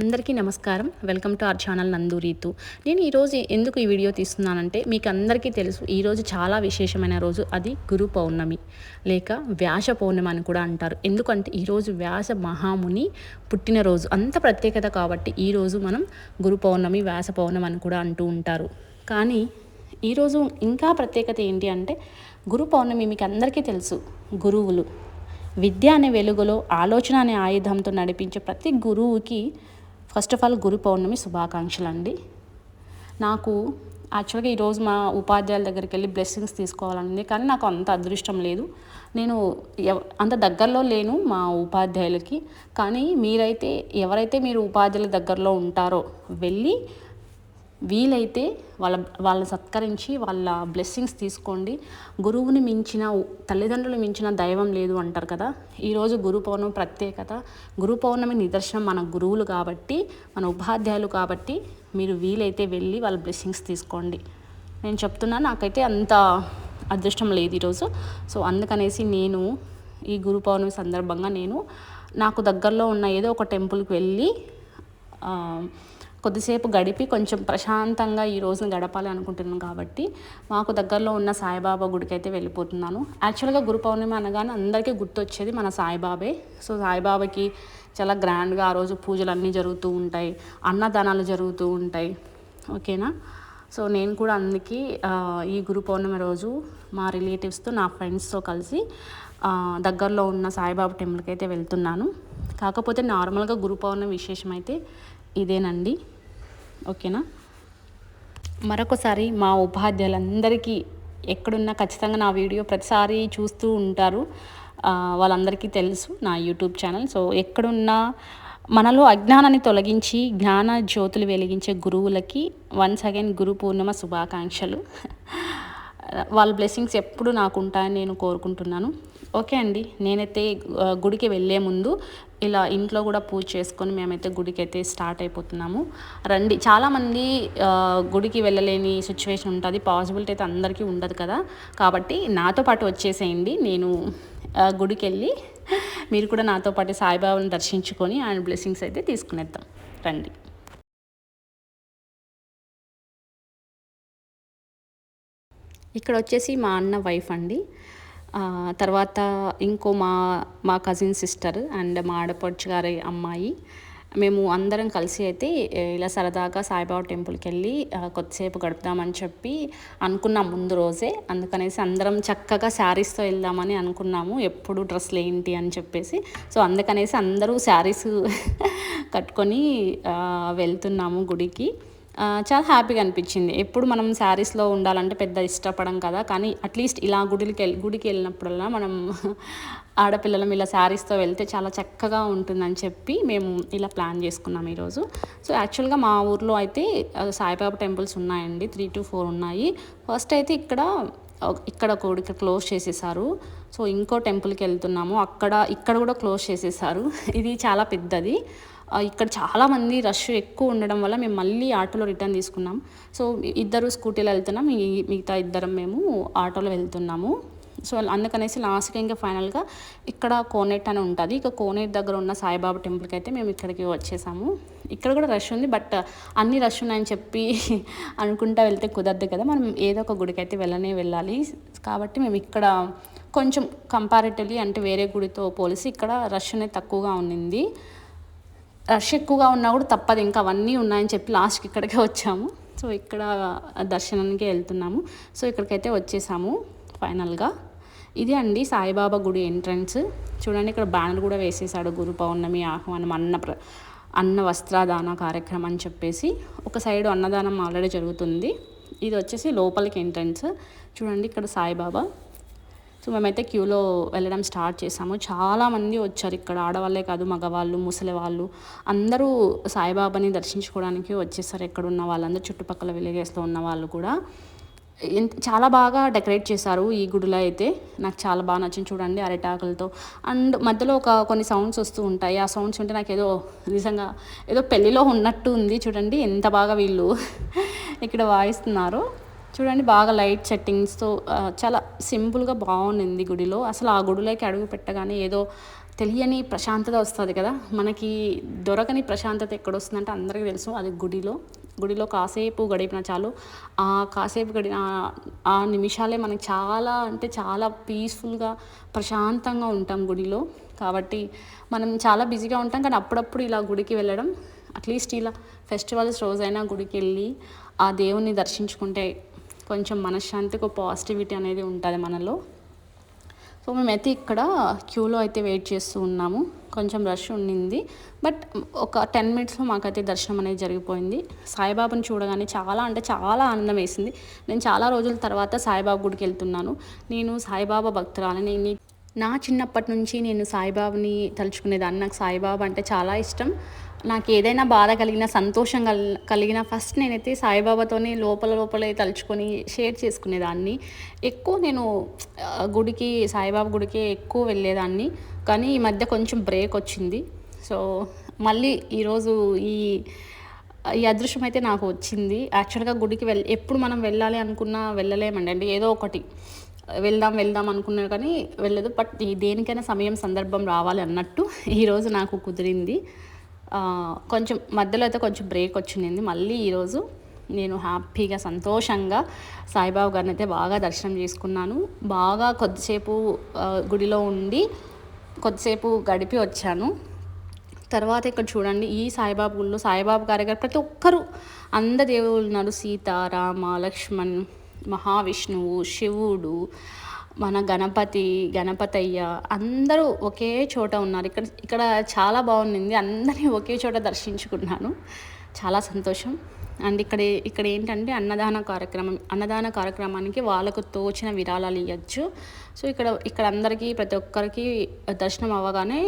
అందరికీ నమస్కారం. Welcome to our channel నందు రీతు. నేను ఈరోజు ఎందుకు ఈ వీడియో తీస్తున్నానంటే మీకు అందరికీ తెలుసు ఈరోజు చాలా విశేషమైన రోజు అది గురు పౌర్ణమి. లేక వ్యాస పౌర్ణమి అని కూడా అంటారు. ఎందుకంటే ఈరోజు వ్యాస మహాముని పుట్టినరోజు అంత ప్రత్యేకత కాబట్టి ఈరోజు మనం గురు పౌర్ణమి వ్యాస పౌర్ణమి అని కూడా అంటూ ఉంటారు. కానీ ఈరోజు ఇంకా ప్రత్యేకత ఏంటి అంటే గురు పౌర్ణమి మీకు అందరికీ తెలుసు గురువులు. విద్య అనే వెలుగులో ఆలోచన అనే ఆయుధంతో నడిపించే ప్రతి గురువుకి first of all Guru Purnima శుభాకాంక్షలు అండి నాకు యాక్చువల్గా ఈరోజు మా ఉపాధ్యాయుల దగ్గరికి వెళ్ళి బ్లెస్సింగ్స్ తీసుకోవాలని కానీ నాకు అంత అదృష్టం లేదు. నేను ఎవ అంత దగ్గరలో లేను మా ఉపాధ్యాయులకి కానీ మీరైతే ఎవరైతే మీరు ఉపాధ్యాయుల దగ్గరలో ఉంటారో వెళ్ళి వీలైతే వాళ్ళ వాళ్ళని సత్కరించి వాళ్ళ బ్లెస్సింగ్స్ తీసుకోండి. గురువుని మించిన తల్లిదండ్రులు మించిన దైవం లేదు అంటారు కదా. ఈరోజు గురు పౌర్ణమి ప్రత్యేకత. గురు పౌర్ణమి నిదర్శనం మన గురువులు కాబట్టి మన ఉపాధ్యాయులు కాబట్టి మీరు వీలైతే వెళ్ళి వాళ్ళ బ్లెస్సింగ్స్ తీసుకోండి. నేను చెప్తున్నా నాకైతే అంత అదృష్టం లేదు ఈరోజు. సో అందుకనేసి నేను ఈ గురు పౌర్ణమి సందర్భంగా నేను నాకు దగ్గరలో ఉన్న ఏదో ఒక టెంపుల్కి వెళ్ళి కొద్దిసేపు గడిపి కొంచెం ప్రశాంతంగా ఈ రోజున గడపాలి అనుకుంటున్నాను కాబట్టి మాకు దగ్గరలో ఉన్న సాయిబాబా గుడికి అయితే వెళ్ళిపోతున్నాను యాక్చువల్గా గురు పౌర్ణమి అనగానే అందరికీ గుర్తొచ్చేది మన సాయిబాబే. సో సాయిబాబాకి చాలా గ్రాండ్గా ఆ రోజు పూజలు అన్నీ జరుగుతూ ఉంటాయి అన్నదానాలు జరుగుతూ ఉంటాయి. ఓకేనా? సో నేను కూడా అందుకే ఈ గురు పౌర్ణమి రోజు మా రిలేటివ్స్తో నా ఫ్రెండ్స్తో కలిసి దగ్గరలో ఉన్న సాయిబాబా టెంపుల్కి అయితే వెళ్తున్నాను. కాకపోతే నార్మల్గా గురు పౌర్ణమి విశేషం అయితే ఇదేనండి. ఓకేనా? మరొకసారి మా ఉపాధ్యాయులందరికీ ఎక్కడున్నా ఖచ్చితంగా నా వీడియో ప్రతిసారి చూస్తూ ఉంటారు. వాళ్ళందరికీ తెలుసు నా యూట్యూబ్ ఛానల్. సో ఎక్కడున్నా మనలో అజ్ఞానాన్ని తొలగించి జ్ఞాన జ్యోతులు వెలిగించే గురువులకి వన్స్ అగైన్ గురు పూర్ణిమ శుభాకాంక్షలు. వాళ్ళ బ్లెస్సింగ్స్ ఎప్పుడు నాకు ఉంటాయని నేను కోరుకుంటున్నాను. ఓకే అండి. నేనైతే గుడికి వెళ్ళే ముందు ఇలా ఇంట్లో కూడా పూజ చేసుకొని మేమైతే గుడికి అయితే స్టార్ట్ అయిపోతున్నాము. రండి చాలామంది గుడికి వెళ్ళలేని సిచ్యువేషన్ ఉంటుంది. పాసిబిలిటీ అయితే అందరికీ ఉండదు కదా. కాబట్టి నాతో పాటు వచ్చేసేయండి. నేను గుడికి వెళ్ళి మీరు కూడా నాతో పాటు సాయిబాబాను దర్శించుకొని ఆయన బ్లెస్సింగ్స్ అయితే తీసుకునేద్దాం. రండి. ఇక్కడ వచ్చేసి మా అన్న వైఫ్ అండి. తర్వాత ఇంకో మా మా కజిన్ సిస్టర్ అండ్ మా ఆడపడుచు గారి అమ్మాయి. మేము అందరం కలిసి అయితే ఇలా సరదాగా సాయిబాబా టెంపుల్కి వెళ్ళి కొద్దిసేపు గడుపుదామని చెప్పి అనుకున్నాం ముందు రోజే. అందుకనేసి అందరం చక్కగా శారీస్తో వెళ్దామని అనుకున్నాము. ఎప్పుడు డ్రెస్లు ఏంటి అని చెప్పేసి. సో అందుకనేసి అందరూ శారీస్ కట్టుకొని వెళ్తున్నాము గుడికి. చాలా హ్యాపీగా అనిపించింది. ఎప్పుడు మనం శారీస్లో ఉండాలంటే పెద్ద ఇష్టపడం కదా కానీ అట్లీస్ట్ ఇలా గుడికి వెళ్ళి గుడికి వెళ్ళినప్పుడల్లా మనం ఆడపిల్లలం ఇలా శారీస్తో వెళ్తే చాలా చక్కగా ఉంటుందని చెప్పి మేము ఇలా ప్లాన్ చేసుకున్నాం ఈరోజు. సో యాక్చువల్గా మా ఊర్లో అయితే సాయిబాబా టెంపుల్స్ ఉన్నాయండి. త్రీ టు ఫోర్ ఉన్నాయి. ఫస్ట్ అయితే ఇక్కడ ఇక్కడ ఇక్కడ క్లోజ్ చేసేసారు. సో ఇంకో టెంపుల్కి వెళ్తున్నాము. అక్కడ ఇక్కడ కూడా క్లోజ్ చేసేసారు. ఇది చాలా పెద్దది. ఇక్కడ చాలామంది రష్ ఎక్కువ ఉండడం వల్ల మేము మళ్ళీ ఆటోలో రిటర్న్ తీసుకున్నాం. సో ఇద్దరు స్కూటీలో వెళ్తున్నాం. మిగతా ఇద్దరం మేము ఆటోలో వెళ్తున్నాము. సో అందుకనేసి లాస్ట్గా ఇంకా ఫైనల్గా ఇక్కడ కోనేట్ అని ఉంటుంది. ఇక కోనేట్ దగ్గర ఉన్న సాయిబాబా టెంపుల్కి అయితే మేము ఇక్కడికి వచ్చేసాము. ఇక్కడ కూడా రష్ ఉంది. బట్ అన్ని రష్ ఉన్నాయని చెప్పి అనుకుంటా వెళ్తే కుదరదు కదా. మనం ఏదో ఒక గుడికి అయితే వెళ్ళనే వెళ్ళాలి. కాబట్టి మేము ఇక్కడ కొంచెం కంపారిటివ్లీ అంటే వేరే గుడితో పోలిసి ఇక్కడ రష్ అనేది తక్కువగా ఉన్నింది రష్ ఎక్కువగా ఉన్నా కూడా తప్పదు. ఇంకా అవన్నీ ఉన్నాయని చెప్పి లాస్ట్కి ఇక్కడికే వచ్చాము. సో ఇక్కడ దర్శనానికి వెళ్తున్నాము. సో ఇక్కడికైతే వచ్చేసాము ఫైనల్గా. ఇది అండి సాయిబాబా గుడి ఎంట్రన్స్. చూడండి ఇక్కడ బ్యానర్ కూడా వేసేసాడు గురు పౌర్ణమి ఆహ్వానం అన్న ప్ర అన్న వస్త్రాదాన కార్యక్రమం అని చెప్పేసి. ఒక సైడ్ అన్నదానం ఆల్రెడీ జరుగుతుంది. ఇది వచ్చేసి లోపలికి ఎంట్రన్స్. చూడండి ఇక్కడ సాయిబాబా సో మేమైతే క్యూలో వెళ్ళడం స్టార్ట్ చేసాము. చాలామంది వచ్చారు ఇక్కడ. ఆడవాళ్ళే కాదు మగవాళ్ళు ముసలి వాళ్ళు. అందరూ సాయిబాబాని దర్శించుకోవడానికి వచ్చేసారు. ఎక్కడ ఉన్న వాళ్ళందరూ చుట్టుపక్కల విలేజెస్లో ఉన్న వాళ్ళు కూడా. చాలా బాగా డెకరేట్ చేశారు ఈ గుడిలో అయితే. నాకు చాలా బాగా నచ్చింది చూడండి అరిటాకులతో. అండ్ మధ్యలో ఒక కొన్ని సౌండ్స్ వస్తూ ఉంటాయి. ఆ సౌండ్స్ ఉంటే నాకు ఏదో నిజంగా ఏదో పెళ్ళిలో ఉన్నట్టు ఉంది చూడండి. ఎంత బాగా వీళ్ళు ఇక్కడ వాయిస్తున్నారు. చూడండి బాగా లైట్ సెట్టింగ్స్తో చాలా సింపుల్గా బాగుంది గుడిలో. అసలు ఆ గుడిలోకి అడుగు పెట్టగానే ఏదో తెలియని ప్రశాంతత వస్తుంది కదా. మనకి దొరకని ప్రశాంతత ఎక్కడ వస్తుందంటే అందరికీ తెలుసు అది గుడిలో. గుడిలో కాసేపు గడిపిన చాలు. ఆ కాసేపు గడిన ఆ నిమిషాలే మనకి చాలా అంటే చాలా పీస్ఫుల్గా ప్రశాంతంగా ఉంటాం గుడిలో. కాబట్టి మనం చాలా బిజీగా ఉంటాం కానీ అప్పుడప్పుడు ఇలా గుడికి వెళ్ళడం అట్లీస్ట్ ఇలా ఫెస్టివల్స్ రోజైనా గుడికి వెళ్ళి ఆ దేవుణ్ణి దర్శించుకుంటే కొంచెం మనశ్శాంతికి ఒక పాజిటివిటీ అనేది ఉంటుంది మనలో. సో మేమైతే ఇక్కడ క్యూలో అయితే వెయిట్ చేస్తూ ఉన్నాము. కొంచెం రష్ ఉండింది. బట్ ఒక టెన్ మినిట్స్లో మాకైతే దర్శనం అనేది జరిగిపోయింది. సాయిబాబాని చూడగానే చాలా అంటే చాలా ఆనందం వేసింది. నేను చాలా రోజుల తర్వాత సాయిబాబా గుడికి వెళ్తున్నాను. నేను సాయిబాబా భక్తురాలని. నా చిన్నప్పటి నుంచి నేను సాయిబాబాని తలుచుకునేదాన్ని. నాకు సాయిబాబా అంటే చాలా ఇష్టం. నాకు ఏదైనా బాధ కలిగిన సంతోషం కల్ కలిగిన ఫస్ట్ నేనైతే సాయిబాబాతోనే లోపల లోపలే తలుచుకొని షేర్ చేసుకునేదాన్ని. ఎక్కువ నేను గుడికి సాయిబాబా గుడికి ఎక్కువ వెళ్ళేదాన్ని. కానీ ఈ మధ్య కొంచెం బ్రేక్ వచ్చింది. సో మళ్ళీ ఈరోజు ఈ ఈ అదృశ్యం అయితే నాకు వచ్చింది. యాక్చువల్గా గుడికి వెళ్ ఎప్పుడు మనం వెళ్ళాలి అనుకున్నా వెళ్ళలేమండి. అంటే ఏదో ఒకటి వెళ్దాం వెళ్దాం అనుకున్నా కానీ వెళ్ళదు. బట్ దేనికైనా సమయం సందర్భం రావాలి అన్నట్టు ఈరోజు నాకు కుదిరింది. కొంచెం మధ్యలో అయితే కొంచెం బ్రేక్ వచ్చింది. మళ్ళీ ఈరోజు నేను హ్యాపీగా సంతోషంగా సాయిబాబా గారిని అయితే బాగా దర్శనం చేసుకున్నాను. బాగా కొద్దిసేపు గుడిలో ఉండి కొద్దిసేపు గడిపి వచ్చాను. తర్వాత ఇక్కడ చూడండి ఈ సాయిబాబు గుళ్ళు సాయిబాబు గారి గారు ప్రతి ఒక్కరు అంద దేవుళ్ళు ఉన్నారు. సీత రామ లక్ష్మణ్ మహావిష్ణువు శివుడు మన గణపతి గణపతయ్య అందరూ ఒకే చోట ఉన్నారు. ఇక్కడ ఇక్కడ చాలా బాగుంది అందరినీ ఒకే చోట దర్శించుకున్నాను. చాలా సంతోషం. అండ్ ఇక్కడ ఇక్కడ ఏంటంటే అన్నదాన కార్యక్రమం అన్నదాన కార్యక్రమానికి వాళ్ళకు తోచిన విరాళాలు ఇవ్వచ్చు సో ఇక్కడ ఇక్కడ అందరికీ ప్రతి ఒక్కరికి దర్శనం అవ్వగానే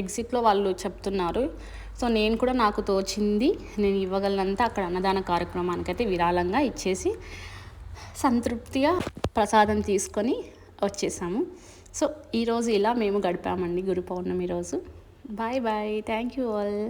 ఎగ్జిట్లో వాళ్ళు చెప్తున్నారు. సో నేను కూడా నాకు తోచింది నేను ఇవ్వగలనంతా అక్కడ అన్నదాన కార్యక్రమానికి అయితే విరాళంగా ఇచ్చేసి సంతృప్తిగా ప్రసాదం తీసుకొని వచ్చేసాము. సో ఈరోజు ఇలా మేము గడిపామండి గురు పౌర్ణమి రోజు. Bye bye. Thank you all.